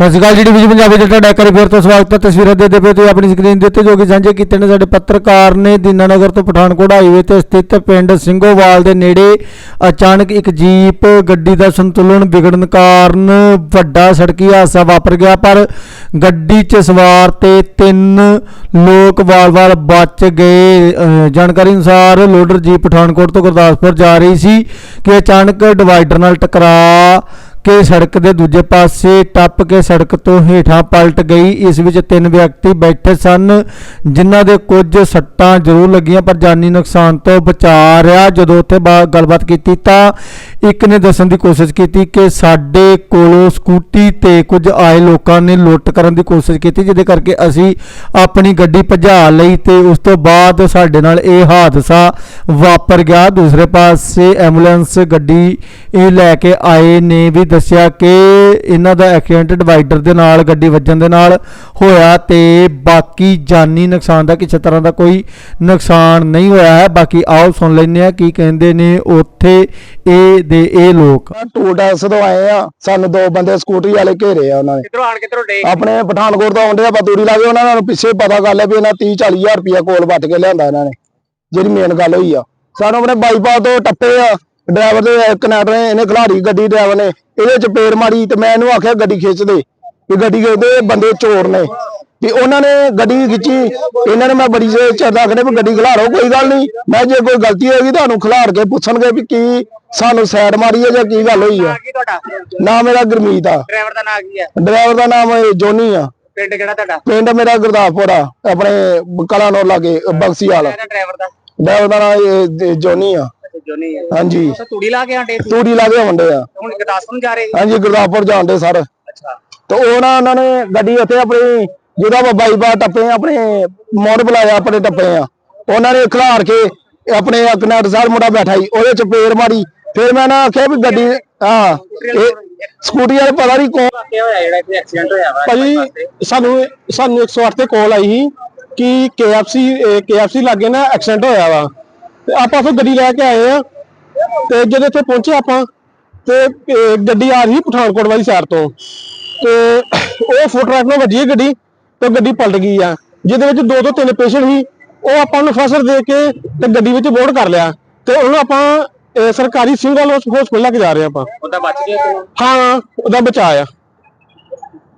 ਸਤਿ ਸ਼੍ਰੀ ਅਕਾਲ ਜੀ ਡਿਵੀਜ਼ਨ ਪੰਜਾਬੀ ਦੇ ਤੁਹਾਡਾ ਇੱਕ ਵਾਰੀ ਫਿਰ ਤੋਂ ਸਵਾਗਤ ਹੈ। ਤਸਵੀਰਾਂ ਦੇ ਦੇ ਪਏ ਤੁਸੀਂ ਆਪਣੀ ਸਕਰੀਨ ਦੇ ਉੱਤੇ ਜੋ ਕਿ ਸਾਂਝੇ ਕੀਤੇ ਨੇ ਸਾਡੇ ਪੱਤਰਕਾਰ ਨੇ ਦੀਨਾਨਗਰ ਤੋਂ ਪਠਾਨਕੋਟ ਹਾਈਵੇ ਤੇ ਸਥਿਤ ਪਿੰਡ ਸਿੰਘੋਵਾਲ ਦੇ ਨੇੜੇ ਅਚਾਨਕ ਇੱਕ ਜੀਪ ਗੱਡੀ ਦਾ ਸੰਤੁਲਨ ਵਿਗੜਨ ਕਾਰਨ ਵੱਡਾ ਸੜਕੀ ਹਾਦਸਾ ਵਾਪਰ ਗਿਆ, ਪਰ ਗੱਡੀ 'ਚ ਸਵਾਰ ਤੇ ਤਿੰਨ ਲੋਕ ਵਾਲ-ਵਾਲ ਬਚ ਗਏ। ਜਾਣਕਾਰੀ ਅਨੁਸਾਰ ਲੋਡਰ ਜੀਪ ਪਠਾਨਕੋਟ ਤੋਂ ਗੁਰਦਾਸਪੁਰ ਜਾ ਰਹੀ ਸੀ ਕਿ ਅਚਾਨਕ ਡਿਵਾਈਡਰ ਨਾਲ ਟਕਰਾ ਕਿ ਸੜਕ ਦੇ ਦੂਜੇ ਪਾਸੇ ਟੱਪ ਕੇ ਸੜਕ ਤੋਂ ਹੇਠਾਂ ਪਲਟ ਗਈ। ਇਸ ਵਿੱਚ ਤਿੰਨ ਵਿਅਕਤੀ ਬੈਠੇ ਸਨ, ਜਿਨ੍ਹਾਂ ਦੇ ਕੁਝ ਸੱਟਾਂ ਜ਼ਰੂਰ ਲੱਗੀਆਂ, ਪਰ ਜਾਨੀ ਨੁਕਸਾਨ ਤੋਂ ਬਚਾ ਰਿਹਾ। ਜਦੋਂ ਉੱਥੇ ਬਾ- ਗੱਲਬਾਤ ਕੀਤੀ ਤਾਂ ਇੱਕ ਨੇ ਦੱਸਣ ਦੀ ਕੋਸ਼ਿਸ਼ ਕੀਤੀ ਕਿ ਸਾਡੇ ਕੋਲੋਂ ਸਕੂਟੀ ਤੇ ਕੁਝ ਆਏ ਲੋਕਾਂ ਨੇ ਲੁੱਟ ਕਰਨ ਦੀ ਕੋਸ਼ਿਸ਼ ਕੀਤੀ, ਜਿਹਦੇ ਕਰਕੇ ਅਸੀਂ ਆਪਣੀ ਗੱਡੀ ਭਜਾ ਲਈ ਤੇ ਉਸ ਤੋਂ ਬਾਅਦ ਸਾਡੇ ਨਾਲ ਇਹ ਹਾਦਸਾ ਵਾਪਰ ਗਿਆ। ਦੂਸਰੇ ਪਾਸੇ ਐਂਬੂਲੈਂਸ, ਗੱਡੀ ਇਹ ਲੈ ਕੇ ਆਏ ਨੇ ਵੀ ਦੱਸਿਆ ਕਿ ਇਹਨਾਂ ਦਾ ਐਕਸੀਡੈਂਟ ਡਿਵਾਈਡਰ ਦੇ ਨਾਲ ਗੱਡੀ ਵੱਜਣ ਦੇ ਨਾਲ ਹੋਇਆ ਤੇ ਬਾਕੀ ਜਾਨੀ ਨੁਕਸਾਨ ਦਾ ਕਿਸੇ ਤਰ੍ਹਾਂ ਦਾ ਕੋਈ ਨੁਕਸਾਨ ਨਹੀਂ ਹੋਇਆ ਹੈ। ਬਾਕੀ ਆਓ ਸੁਣ ਲੈਂਦੇ ਆ ਕੀ ਕਹਿੰਦੇ ਨੇ ਉੱਥੇ ਇਹ ਦੇ ਇਹ ਲੋਕ। ਟੈਕਸ ਤੋਂ ਆਏ ਆ। ਸਾਨੂੰ ਦੋ ਬੰਦੇ ਸਕੂਟਰੀ ਵਾਲੇ ਘੇਰੇ ਆ ਉਹਨਾਂ ਨੇ। ਕਿਧਰੋਂ ਆਣ ਕਿਧਰੋਂ ਡੇ? ਆਪਣੇ ਪਠਾਨਕੋਟ ਤੋਂ ਆਉਂਦੇ ਆ ਬਤੂਰੀ ਲਾਗੇ ਉਹਨਾਂ ਨੂੰ ਪਿੱਛੇ ਪਤਾ ਕਰ ਲਿਆ ਵੀ ਇਹਨਾਂ 30 40 ਹਜ਼ਾਰ ਰੁਪਇਆ ਕੋਲ ਵੱਟ ਕੇ ਲਿਆਂਦਾ ਇਹਨਾਂ ਨੇ ਜਿਹੜੀ ਮੇਨ ਗੱਲ ਹੋਈ ਆ। ਸਾਨੂੰ ਆਪਣੇ ਬਾਈਪਾਸ ਤੋਂ ਟੱਪੇ ਆ। ਡਰਾਈਵਰ ਦੇ ਕਨੈਕਟਰ ਨੇ ਇਹਨੇ ਖਿਲਾੜੀ ਗੱਡੀ ਡਰਾਈਵਰ ਨੇ ਇਹਦੇ ਚ ਪੇੜ ਮਾਰੀ ਤੇ ਮੈਂ ਇਹਨੂੰ ਆਖਿਆ ਗੱਡੀ ਖਿੱਚ ਦੇ ਵੀ ਗੱਡੀ ਇਹ ਬੰਦੇ ਚੋਰ ਨੇ। ਵੀ ਉਹਨਾਂ ਨੇ ਗੱਡੀ ਖਿੱਚੀ ਇਹਨਾਂ ਨੇ ਮੈਂ ਬੜੀ ਜੇ ਚਰਦਾ ਕਹਿੰਦੇ ਵੀ ਗੱਡੀ ਖਿਲਾਰੋ ਕੋਈ ਗੱਲ ਨਹੀਂ ਮੈਂ ਜੇ ਕੋਈ ਗਲਤੀ ਹੋਏਗੀ ਤੁਹਾਨੂੰ ਖਿਲਾਰ ਕੇ ਪੁੱਛਣਗੇ ਵੀ ਕੀ ਸਾਨੂੰ ਸਾਈਡ ਮਾਰੀ ਹੈ ਜਾਂ ਕੀ ਗੱਲ ਹੋਈ ਆ ਨਾਂ ਕੀ ਨਾਮ ਮੇਰਾ ਗੁਰਮੀਤ ਆ। ਡਰਾਈਵਰ ਦਾ ਨਾਂ ਕੀ ਹੈ? ਡਰਾਈਵਰ ਦਾ ਨਾਮ ਇਹ ਜੋਨੀ ਆ। ਪਿੰਡ ਕਿਹੜਾ ਤੁਹਾਡਾ? ਪਿੰਡ ਮੇਰਾ ਗੁਰਦਾਸਪੁਰ ਆ ਆਪਣੇ ਕਲਾਨੌਰ ਲਾਗੇ ਬਕਸੀ ਵਾਲਾ ਡਰਾਈਵਰ ਦਾ? ਡਰਾਈਵਰ ਦਾ ਨਾਮ ਜੋਨੀ ਆ। ਜੋਨੀ ਹਾਂਜੀ। ਤੂੜੀ ਲਾ ਕੇ ਆਂਡੇ ਸੀ ਤੂੜੀ ਲਾਗੇ ਹੁੰਦੇ ਆ। ਹੁਣ ਗਦਾਸਪੁਰ ਨੂੰ ਜਾ ਰਹੇ ਹਾਂਜੀ ਗੁਰਦਾਸਪੁਰ ਜਾਂਦੇ ਸਰ। ਅੱਛਾ। ਤੇ ਉਹ ਨਾ ਉਹਨਾਂ ਨੇ ਗੱਡੀ ਉੱਥੇ ਆਪਣੀ ਜਿਹਦਾ ਬਾਈਪਾਸ ਟੱਪੇ ਆਪਣੇ ਮੋੜ ਬੁਲਾਇਆ ਆਪਣੇ ਟੱਪੇ ਆ। ਉਹਨਾਂ ਨੇ ਖਿਲਾਰ ਕੇ ਆਪਣੇ ਕਨੈਕਟ ਸਾਹਿਬ ਮੁੰਡਾ ਬੈਠਾ ਸੀ ਉਹਦੇ ਚ ਪੇੜ ਮਾਰੀ। ਫਿਰ ਮੈਂ ਨਾ ਆਖਿਆ ਵੀ ਗੱਡੀ ਹਾਂ ਸਕੂਟੀ ਵਾਲੇ ਪਤਾ ਨਹੀਂ ਕੌਣ ਕੀ ਹੋਇਆ ਜਿਹੜਾ ਇੱਥੇ ਐਕਸੀਡੈਂਟ ਹੋਇਆ ਵਾ ਭਾਜੀ ਸਾਨੂੰ ਸਾਨੂੰ 108 ਤੇ ਕਾਲ ਆਈ ਸੀ ਕਿ KFC KFC ਲਾਗੇ ਨਾ ਐਕਸੀਡੈਂਟ ਹੋਇਆ ਵਾ। ਤੇ ਆਪਾਂ ਫਿਰ ਗੱਡੀ ਲੈ ਕੇ ਆਏ ਆ। ਤੇ ਜਦੋਂ ਇੱਥੇ ਪਹੁੰਚੇ ਆਪਾਂ ਤੇ ਗੱਡੀ ਆ ਰਹੀ ਪਠਾਨਕੋਟ ਵਾਲੀ ਸਾਈਡ ਤੋਂ। ਤੇ ਉਹ ਫੁੱਟ ਟਰੈਕ ਨਾਲ ਵੱਜੀ ਹੈ ਗੱਡੀ ਤੇ ਗੱਡੀ ਪਲਟ ਗਈ ਆ। ਜਿਹਦੇ ਵਿੱਚ ਦੋ ਤੋਂ ਤਿੰਨ ਪੇਸ਼ੈਂਟ ਸੀ। ਉਹ ਆਪਾਂ ਨੂੰ ਫਸਰ ਦੇ ਕੇ ਤੇ ਗੱਡੀ ਵਿੱਚ ਬੋਰਡ ਕਰ ਲਿਆ। ਤੇ ਉਹਨੂੰ ਆਪਾਂ ਸਰਕਾਰੀ ਸਿੰਗਲ ਹਸਪੀਟਲ ਲੈ ਕੇ ਜਾ ਰਹੇ ਆਪਾਂ। ਉਹਦਾ ਬਚ ਗਿਆ ਹਾਂ ਉਹਦਾ ਬਚਾਅ ਆ।